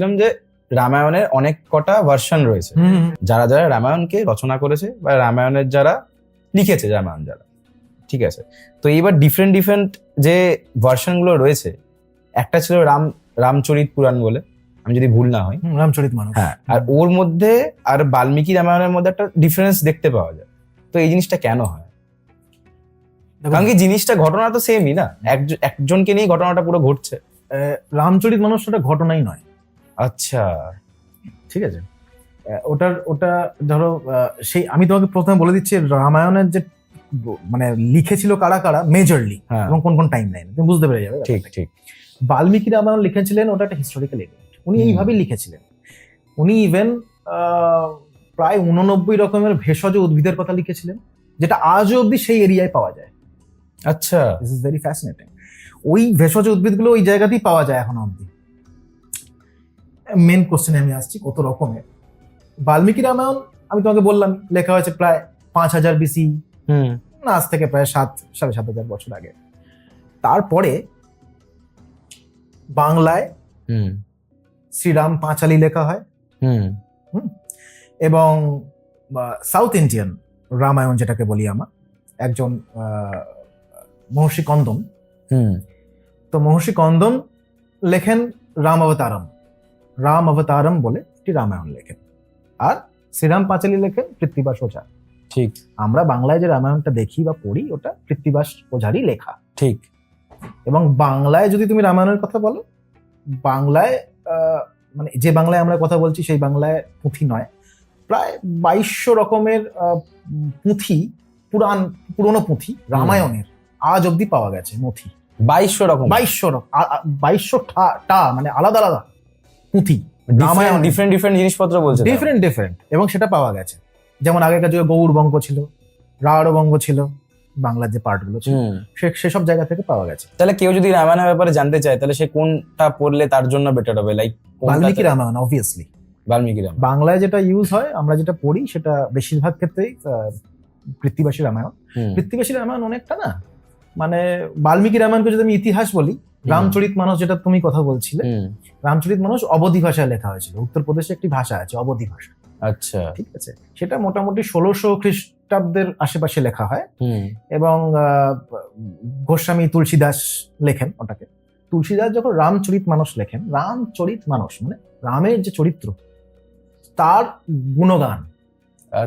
বলছিলাম যে রামায়ণের অনেক কটা ভার্সন রয়েছে। যারা যারা রামায়ণকে রচনা করেছে বা রামায়ণের যারা লিখেছে রামায়ণ যারা ঠিক আছে? তো এইবার ডিফারেন্ট ডিফারেন্ট যে ভার্সনগুলো রয়েছে একটা ছিল রাম রামচরিত পুরাণ বলে আমি যদি ভুল না হয় রামচরিত মানুষ। হ্যাঁ আর ওর মধ্যে আর বাল্মীকি রামায়ণের মধ্যে একটা ডিফারেন্স দেখতে পাওয়া যায়। তো এই জিনিসটা কেন হয়? কারণ কি জিনিসটা ঘটনা তো সেমই না? একজ- একজনকে নিয়ে ঘটনাটা পুরো ঘটছে। রামচরিত মানুষ ওটা ঘটনাই নয়। আচ্ছা ঠিক আছে। ওটার ওটা ধরো সেই আমি তোমাকে প্রথমে বলে দিচ্ছি রামায়ণের যে মানে লিখেছিল কারা কারা মেজরলি হ্যাঁ। এবং কোন কোন টাইম লাইন তুমি বুঝতে পেরে যাবে ঠিক ঠিক। বাল্মীকি রামায়ণ লিখেছিলেন ওটা একটা হিস্টোরিক্যাল ইভেন্ট উনি এইভাবেই লিখেছিলেন। উনি ইভেন প্রায় উননব্বই রকমের ভেষজ উদ্ভিদের কথা লিখেছিলেন যেটা আজও অবধি সেই এরিয়ায় পাওয়া যায়। আচ্ছা। দিস ইজ ভেরি ফ্যাসিনেটিং ওই ভেষজ উদ্ভিদগুলো ওই জায়গাতেই পাওয়া যায় এখন অবধি। মেন কোশ্চেনে আমি আসছি কত রকমের। বাল্মীকি রামায়ণ আমি তোমাকে বললাম লেখা হয়েছে প্রায় পাঁচ হাজার বিসি হুম। না আজ থেকে প্রায় সাত সাড়ে সাত হাজার বছর আগে। তারপরে বাংলায় শ্রীরাম পাঁচালি লেখা হয়। হুম। এবং সাউথ ইন্ডিয়ান রামায়ণ যেটাকে বলি আমরা একজন মহর্ষি কন্দম। হুম। তো মহর্ষি কন্দম লেখেন রাম অবতারম। রাম অবতারম বলে একটি রামায়ণ লেখেন। আর শ্রীরাম পাঁচালি লেখেন কৃত্তিবাস ওঝা ঠিক। আমরা বাংলায় যে রামায়ণটা দেখি বা পড়ি ওটা কৃত্তিবাস ওঝারই লেখা। ঠিক। এবং বাংলায় যদি তুমি রামায়ণের কথা বলো বাংলায় মানে যে বাংলায় আমরা কথা বলছি সেই বাংলায় পুঁথি নয়। প্রায় বাইশশো রকমের পুঁথি পুরাণ পুরনো পুঁথি রামায়ণের আজ অবধি পাওয়া গেছে নথি। বাইশশো রকম। বাইশশো রকম বাইশশো টা মানে আলাদা আলাদা। পুঁথি। রামায়ণ। ডিফারেন্ট ডিফারেন্ট জিনিসপত্র বলছে ডিফারেন্ট ডিফারেন্ট এবং সেটা পাওয়া গেছে। যেমন আগেকার যুগে গৌড় বঙ্গ ছিল রাঢ় বঙ্গ ছিল বাংলার যে পার্টগুলো ছিল সেসব জায়গা থেকে পাওয়া গেছে। তাহলে কেউ যদি রামায়ণের ব্যাপারে জানতে চায় তাহলে সে কোনটা পড়লে তার জন্য বেটার হবে? Like Valmiki Ramayana obviously Valmiki Ramayana. বাংলায় যেটা ইউজ হয় আমরা যেটা পড়ি সেটা বেশিরভাগ ক্ষেত্রেই কৃত্তিবাসী রামায়ণ। কৃত্তিবাসী রামায়ণ অনেকটা না মানে বাল্মীকি রামায়ণকে যদি আমি ইতিহাস বলি রামচরিত মানস যেটা তুমি কথা বলছিলে রামচরিত মানস অবধি ভাষায় লেখা হয়েছিল। উত্তরপ্রদেশে একটি ভাষা আছে অবধি ভাষা। আচ্ছা। ঠিক আছে? সেটা মোটামুটি ষোলোশো খ্রিস্টাব্দের আশেপাশে লেখা হয়। এবং আহ, গোস্বামী তুলসীদাস লেখেন ওটাকে। তুলসীদাস যখন রামচরিত মানস লেখেন রামচরিত মানস মানে রামের যে চরিত্র তার গুণগান।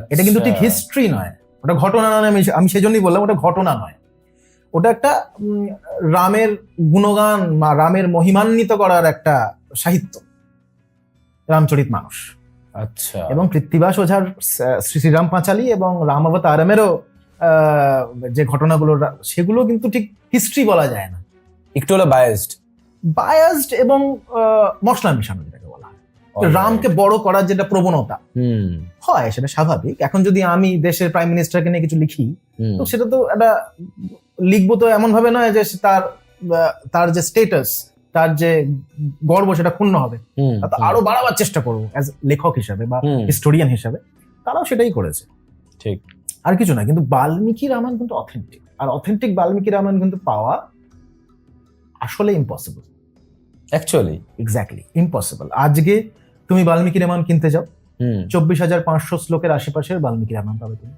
এটা কিন্তু ঠিক আচ্ছা। হিস্ট্রি নয়। ওটা ঘটনা নয় আমি আমি সেজন্যই বললাম ওটা ঘটনা নয়। ওটা একটা রামের গুণগান বা রামের মহিমান্বিত করার একটা সাহিত্য। রামচরিত মানুষ। আচ্ছা। এবং কৃত্তিবাস ওঝার শ্রী শ্রীরাম পাঁচালী এবং রাম অবতারমেরও যে ঘটনাগুলো সেগুলো কিন্তু ঠিক হিস্ট্রি বলা যায় না। একটু হলো বায়াসড বায়াসড এবং মশলা মেশানো যেটাকে বলা হয়। রামকে বড় করার যেটা প্রবণতা। হুম। হয় সেটা স্বাভাবিক। এখন যদি আমি দেশের প্রাইম মিনিস্টারকে নিয়ে কিছু লিখি তো সেটা তো একটা লিখব তো এমন ভাবে নয় যে তার তার যে স্টেটাস তার যে গর্ব সেটা ক্ষুণ্ণ হবে। আরও বাড়াবার চেষ্টা করব অ্যাজ লেখক হিসাবে বা হিস্টোরিয়ান হিসাবে। তারাও সেটাই করেছে। ঠিক। আর কিছু না কিন্তু বাল্মীকি রামায়ণ কিন্তু অথেন্টিক আর অথেন্টিক বাল্মীকি রামায়ণ কিন্তু পাওয়া আসলে ইম্পসিবল অ্যাকচুয়ালি এক্স্যাক্টলি ইম্পসিবল আজকে তুমি বাল্মীকি রামায়ণ কিনতে যাও। চব্বিশ হাজার পাঁচশো শ্লোকের আশেপাশের বাল্মীকি রামায়ণ পাবে তুমি।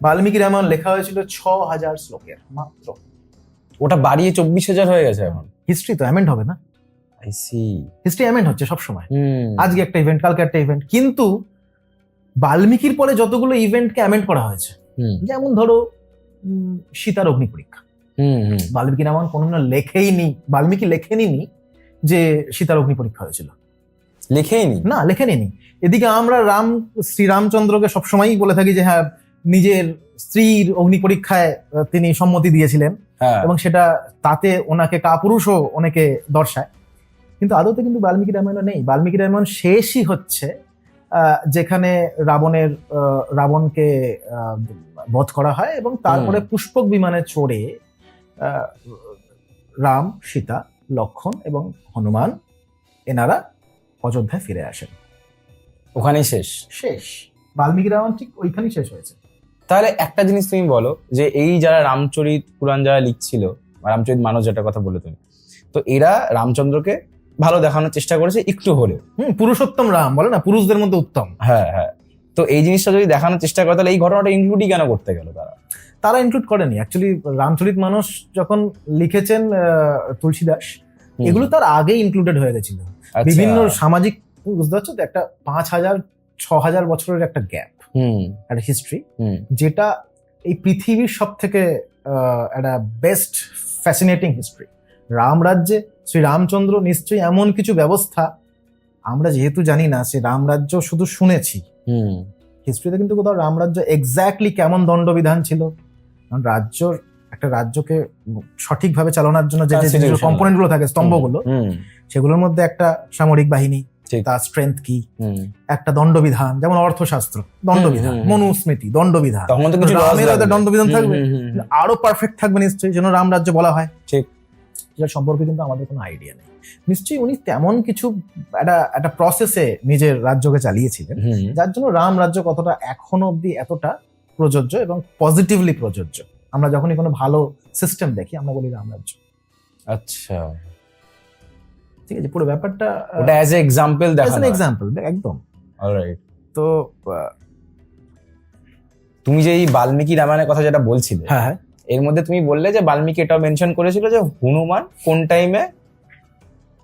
বাল্মীকি রামায়ণ লেখা হয়েছিল ছ হাজার শ্লোকের মাত্র। ওটা বাড়িয়ে চব্বিশ হাজার হয়ে গেছে এখন। হিস্ট্রি তো অ্যামেন্ড হবে না? আই সি হিস্ট্রি অ্যামেন্ড হচ্ছে সবসময়। আজকে একটা ইভেন্ট কালকে একটা ইভেন্ট কিন্তু বাল্মীকির পরে যতগুলো ইভেন্টকে অ্যামেন্ড করা হয়েছে যেমন ধরো সীতার অগ্নি পরীক্ষা। হুম হুম। বাল্মীকি রামায়ণ কোনো লেখেই নি বাল্মীকি লেখেনি নি যে সীতার অগ্নি পরীক্ষা হয়েছিল। লিখেই নি? না লেখেনি নি। এদিকে আমরা রাম শ্রীরামচন্দ্রকে সবসময়ই বলে থাকি যে হ্যাঁ নিজের স্ত্রীর অগ্নি পরীক্ষায় তিনি সম্মতি দিয়েছিলেন। হ্যাঁ। এবং সেটা তাতে ওনাকে কাপুরুষও অনেকে দর্শায়। কিন্তু আদতে কিন্তু বাল্মীকি রামায়ণ নেই। বাল্মীকি রামায়ণ শেষই হচ্ছে আহ, যেখানে রাবণের রাবণকে বধ করা হয় এবং তারপরে পুষ্পক বিমানে চড়ে আহ, রাম সীতা লক্ষণ এবং হনুমান এনারা অযোধ্যায় ফিরে আসেন। ওখানেই শেষ? শেষ। বাল্মীকি রামায়ণ ঠিক ওইখানেই শেষ হয়েছে। তাহলে একটা জিনিস তুমি বলো যে এই যারা রামচরিত পুরাণ যারা লিখছিল রামচরিত মানস যেটার কথা বলে তুমি তো এরা রামচন্দ্রকে ভালো দেখানোর চেষ্টা করেছে একটু হলেও। হুম পুরুষোত্তম রাম বলে না পুরুষদের মধ্যে উত্তম। হ্যাঁ হ্যাঁ। তো এই জিনিসটা যদি দেখানোর চেষ্টা করে তাহলে এই ঘটনাটা ইনক্লুডই কেন করতে গেল তারা? তারা ইনক্লুড করেনি। অ্যাকচুয়ালি রামচরিত মানুষ যখন লিখেছেন তুলসীদাস এগুলো তার আগে ইনক্লুডেড হয়ে গেছিল। আচ্ছা। বিভিন্ন সামাজিক বুঝতে পারছ তো? একটা পাঁচ হাজার ছ হাজার বছরের একটা গ্যাপ একটা হিস্ট্রি যেটা এই পৃথিবীর সব থেকে একটা বেস্ট ফ্যাসিনেটিং হিস্ট্রি রাম রাজ্যে শ্রী রামচন্দ্র নিশ্চয়ই এমন কিছু ব্যবস্থা আমরা যেহেতু জানি না সে রামরাজ্য শুধু শুনেছি। হুম। হিস্ট্রিতে কিন্তু কোথাও রামরাজ্য এক্স্যাক্টলি কেমন দণ্ডবিধান ছিল? কারণ রাজ্যর একটা রাজ্যকে সঠিকভাবে চালানোর জন্য যে Constitution. কম্পোনেন্ট থাকে স্তম্ভগুলো হুম। সেগুলোর মধ্যে একটা সামরিক বাহিনী। তার স্ট্রেংথ কি? একটা দণ্ডবিধান যেমন অর্থশাস্ত্র দণ্ডবিধান। মনুস্মৃতি দণ্ডবিধান। দণ্ডবিধান থাকবে। আরও পারফেক্ট থাকবে নিশ্চয়ই যেন রাম রাজ্য বলা হয়। ঠিক। সেটা সম্পর্কে কিন্তু আমাদের কোনো আইডিয়া নেই। নিশ্চয়ই উনি তেমন কিছু একটা একটা প্রসেসে নিজের রাজ্যকে চালিয়েছিলেন যার জন্য রাম রাজ্য কতটা এখনও অবধি এতটা প্রযোজ্য এবং পজিটিভলি প্রযোজ্য। আমরা যখনই কোনো ভালো সিস্টেম দেখি আমরা বলি রাম রাজ্য আচ্ছা। ঠিক আছে পুরো ব্যাপারটা ওটা অ্যাজ এ এক্সাম্পল দেখা এক্সাম্পল একদম। অলরাইট তো তুমি যে এই বাল্মীকি রামায়ণের কথা যেটা বলছিলে হ্যাঁ হ্যাঁ। এর মধ্যে তুমি বললে যে বাল্মীকি এটাও মেনশন করেছিল যে হনুমান কোন টাইমে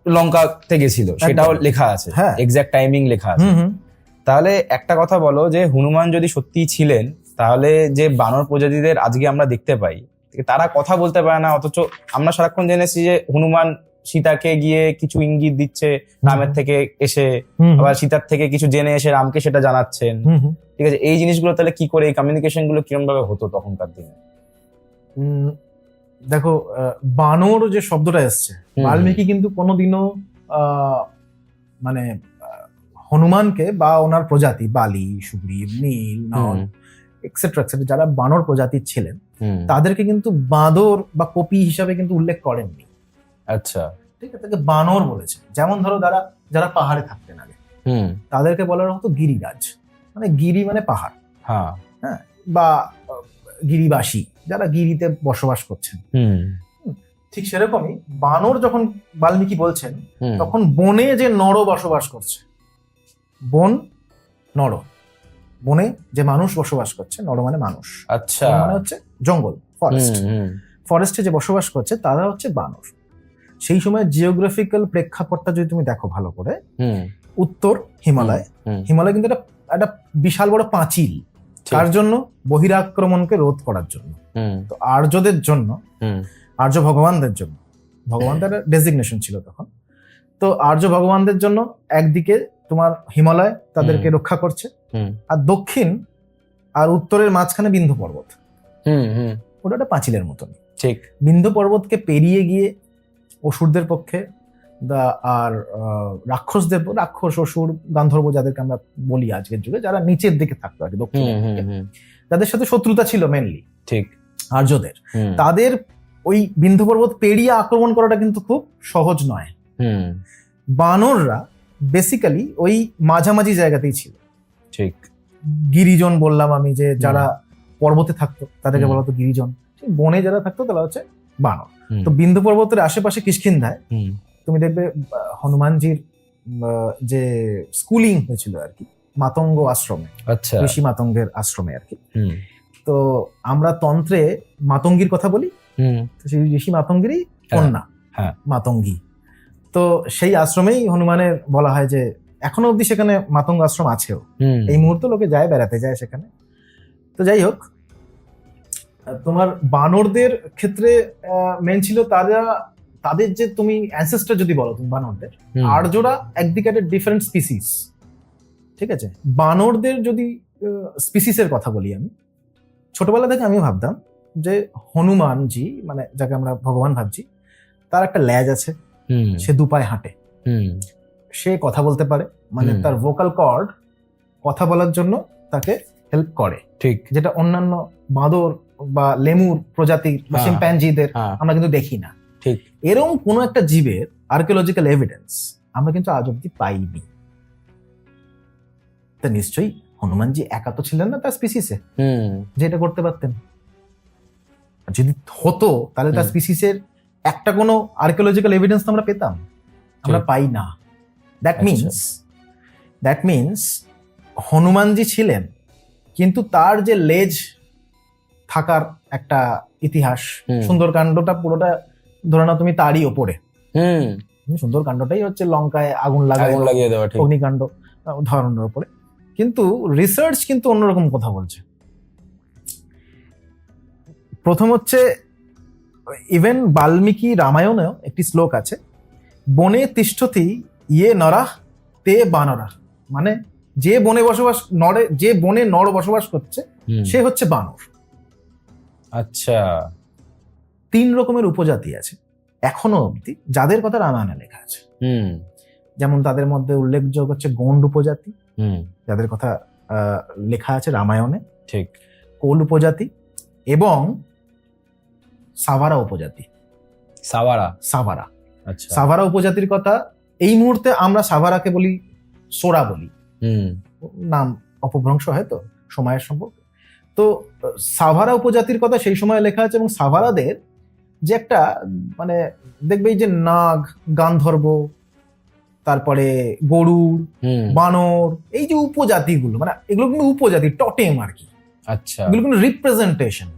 লঙ্কাতে গেছিল সেটাও লেখা আছে হ্যাঁ। এক্সাক্ট টাইমিং লেখা আছে। তাহলে একটা কথা বলো যে হনুমান যদি সত্যিই ছিলেন তাহলে যে বানর প্রজাতিদের আজকে আমরা দেখতে পাই তারা কথা বলতে পারে না অথচ আমরা সারাক্ষণ জেনেছি যে হনুমান সীতাকে গিয়ে কিছু ইঙ্গিত দিচ্ছে রামের থেকে এসে আবার সীতার থেকে কিছু জেনে এসে রামকে সেটা জানাচ্ছেন। ঠিক আছে এই জিনিসগুলো তাহলে কি করে এই কমিউনিকেশনগুলো কিরম ভাবে হতো তখনকার দিনে? দেখো বানর যে শব্দটা এসছে বাল্মীকি কিন্তু কোনোদিনও আহ, মানে হনুমানকে বা ওনার প্রজাতি বালি সুগ্রীব নীল নল এক্সেট্রা এক্সেট্রা যারা বানর প্রজাতির ছিলেন তাদেরকে কিন্তু বাঁদর বা কপি হিসাবে কিন্তু উল্লেখ করেননি। আচ্ছা। ঠিক আছে তাকে বানর বলেছে। যেমন ধরো যারা যারা পাহাড়ে থাকতেন আগে। হুম। তাদেরকে বলার হতো গিরিরাজ। মানে গিরি মানে পাহাড়। হ্যাঁ। বা গিরিবাসী যারা গিরিতে বসবাস করছেন। হুম। ঠিক সেরকমই বানর যখন বাল্মীকি বলছেন তখন বনে যে নর বসবাস করছে বন নর। বনে যে মানুষ বসবাস করছে নর মানে মানুষ। আচ্ছা। মানে হচ্ছে জঙ্গল ফরেস্ট ফরেস্টে যে বসবাস করছে তারা হচ্ছে বানর। সেই সময় জিওগ্রাফিক্যাল প্রেক্ষাপটটা যদি তুমি দেখো ভালো করে উত্তর হিমালয়। হিমালয় কিন্তু একটা একটা বিশাল বড় পাঁচিল। কার জন্য বহিরাক্রমণকে রোধ করার জন্য। তো আর্যদের জন্য আর্য ভগবানদের জন্য ভগবানদের ডেজিগনেশন ছিল তখন। তো আর্য ভগবানদের জন্য একদিকে তোমার হিমালয় তাদেরকে রক্ষা করছে হুম, আর দক্ষিণ আর উত্তরের মাঝখানে বিন্ধু পর্বত। হুম, হুম, ওটা একটা পাঁচিলের মতন। ঠিক। বিন্ধু পর্বতকে পেরিয়ে গিয়ে অসুরদের পক্ষে দা আর রাক্ষসদের রাক্ষস অসুর গান্ধর্ব যাদেরকে আমরা বলি আজকের যুগে যারা নিচের দিকে থাকতো আর কি হুম, দক্ষিণের হুম, দিকে। হুম, যাদের সাথে শত্রুতা ছিল মেনলি ঠিক। আর্যদের। তাদের ওই বিন্ধু পর্বত পেরিয়ে আক্রমণ করাটা কিন্তু খুব সহজ নয়। হুম, বানররা বেসিক্যালি ওই মাঝামাঝি জায়গাতেই ছিল। ঠিক। গিরিজন বললাম আমি যে যারা পর্বতে থাকতো তাদেরকে। বলা হতো গিরিজন। ঠিক বনে যারা থাকতো তারা হচ্ছে বানর। তো বিন্দু পর্বতের আশেপাশে কিষ্কিন্ধায় তুমি দেখবে হনুমানজির যে স্কুলিং হয়েছিল আর কি মাতঙ্গ আশ্রমে আচ্ছা। ঋষি মাতঙ্গের আশ্রমে আর কি। তো আমরা তন্ত্রে মাতঙ্গীর কথা বলি হুম, সেই ঋষি মাতঙ্গিরই কন্যা হ্যাঁ। মাতঙ্গী। তো সেই আশ্রমেই হনুমানের বলা হয় যে এখনও অবধি সেখানে মাতঙ্গ আশ্রম আছেও। হুম, এই মুহূর্তে লোকে যায় বেড়াতে যায় সেখানে। তো যাই হোক তোমার বানরদের ক্ষেত্রে মেন ছিল তারা তাদের যে তুমি অ্যানসেস্টার যদি বলো তুমি বানরদের আর্যরা একদিকে একটা ডিফারেন্ট স্পিসিস ঠিক আছে? বানরদের যদি স্পিসিসের কথা বলি আমি ছোটবেলা থেকে আমি ভাবতাম যে হনুমানজি মানে যাকে আমরা ভগবান ভাবছি তার একটা ল্যাজ আছে সে দু পায়ে হাঁটে। হুম, সে কথা বলতে পারে মানে তার ভোকাল কর্ড কথা বলার জন্য তাকে হেল্প করে ঠিক। যেটা অন্যান্য বাঁদর বা লেমুর প্রজাতির বা হ্যাঁ। শিম্প্যাঞ্জিদের হ্যাঁ। আমরা কিন্তু দেখি না। ঠিক। এরকম কোনো একটা জীবের আর্কিওলজিক্যাল এভিডেন্স আমরা কিন্তু আজ অব্দি পাইনি। তা নিশ্চয়ই হনুমানজি একা তো ছিলেন না তার স্পিসিসে হুম, যে এটা করতে পারতেন। যদি হতো তাহলে তার। স্পিসিসের একটা কোনো আর্কিওলজিক্যাল এভিডেন্স তো আমরা পেতাম। আমরা পাই না। That. Means that means Hanumanji ছিলেন কিন্তু তার যে লেজ থাকার একটা ইতিহাস। সুন্দরকাণ্ডটা পুরোটা ধরে নাও তুমি তারই ওপরে। হুম। সুন্দরকাণ্ডটাই হচ্ছে লঙ্কায় আগুন লাগায় লাগিয়ে দেওয়া অগ্নিকাণ্ড ধরনের উপরে কিন্তু রিসার্চ কিন্তু অন্যরকম কথা বলছে। প্রথম হচ্ছে ইভেন বাল্মীকি রামায়ণেও একটি শ্লোক আছে বনে তিষ্ঠতি ইয়ে নরাহ তে বানরা। মানে যে বনে বসবাস নরে যে বনে নর বসবাস করছে সে হচ্ছে বানর। আচ্ছা। তিন রকমের উপজাতি আছে এখনও অবধি যাদের কথা রামায়ণে লেখা আছে। হুম। যেমন তাদের মধ্যে উল্লেখযোগ্য হচ্ছে গন্ড উপজাতি হুম। যাদের কথা লেখা আছে রামায়ণে। ঠিক। কোল উপজাতি এবং সাভারা উপজাতি। সাভারা? সাভারা। আচ্ছা। সাভারা উপজাতির কথা এই মুহূর্তে আমরা সাভারাকে বলি সোরা বলি। হুম। নাম অপভ্রংশ হয় তো সময়ের সম্পর্কে। তো সাভারা উপজাতির কথা সেই সময় লেখা আছে এবং সাভারাদের যে একটা মানে দেখবে এই যে নাগ গান্ধর্ব তারপরে হুম। বানর এই যে উপজাতিগুলো মানে এগুলো কিন্তু উপজাতি টটেম আর কি। আচ্ছা। এগুলো কিন্তু রিপ্রেজেন্টেশন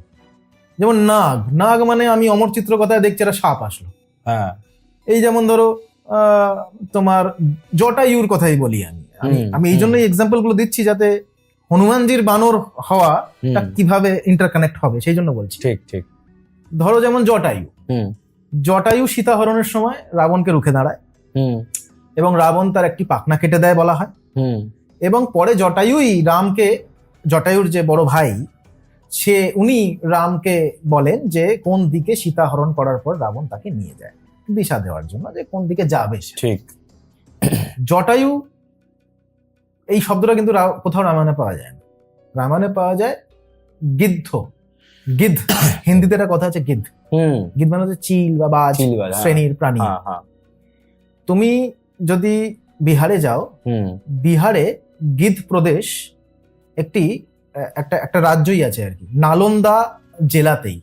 যেমন নাগ নাগ মানে আমি অমর চিত্র কথায় দেখছি একটা সাপ আসলো। হ্যাঁ। এই যেমন ধরো আহ, তোমার জটায়ুর কথাই বলি আমি। আমি আমি এই জন্যই এক্সাম্পলগুলো দিচ্ছি যাতে হনুমানজির বানর হওয়া কীভাবে ইন্টারকানেক্ট হবে সেই জন্য বলছি। ঠিক ঠিক। ধরো যেমন জটায়ু। হুম। জটায়ু সীতাহরণের সময় রাবণকে রুখে দাঁড়ায়। হুম। এবং রাবণ তার একটি পাখনা কেটে দেয় বলা হয়। হুম। এবং পরে জটায়ুই রামকে জটায়ুর যে বড় ভাই সে উনি রামকে বলেন যে কোন দিকে সীতা হরণ করার পর রাবণ তাকে নিয়ে যায়। দিশা দেওয়ার জন্য যে কোন দিকে যাবে ঠিক। জটায়ু এই শব্দটা কিন্তু কোথাও রামায়ণে পাওয়া যায় না। রামায়ণে পাওয়া যায় গিদ্ধ। গিদ্ধ। হিন্দিতে একটা কথা আছে গিদ্ধ। গিদ্ধ মানে হচ্ছে চিল বা বাজ হ্যাঁ। শ্রেণির প্রাণী। হ্যাঁ হ্যাঁ। তুমি যদি বিহারে যাও হুম। বিহারে গিধ প্রদেশ একটি একটা একটা রাজ্যই আছে আর কি। নালন্দা জেলাতেই।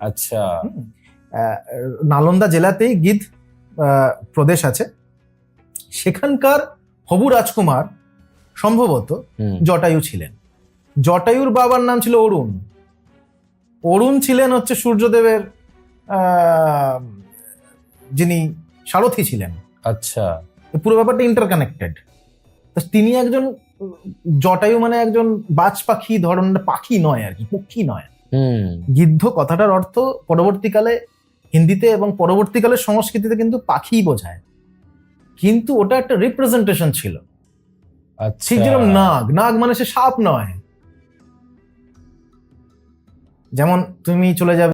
আচ্ছা। নালন্দা জেলাতেই গিধ আহ, প্রদেশ আছে। সেখানকার হবু রাজকুমার সম্ভবত জটায়ু ছিলেন। জটায়ুর বাবার নাম ছিল অরুণ। অরুণ ছিলেন হচ্ছে সূর্যদেবের যিনি সারথি ছিলেন। আচ্ছা। পুরো ব্যাপারটা ইন্টারকানেক্টেড তিনি একজন জটায়ু মানে একজন বাজ পাখি ধরনের পাখি নয় আর কি পক্ষী নয়। হুম। গিদ্ধ কথাটার অর্থ পরবর্তীকালে হিন্দিতে এবং পরবর্তীকালে সংস্কৃতিতে কিন্তু পাখি বোঝায়। কিন্তু ওটা একটা রিপ্রেজেন্টেশন ছিল। ঠিক যেরকম নাগ নাগ মানে সে সাপ নয়। যেমন তুমি চলে যাবে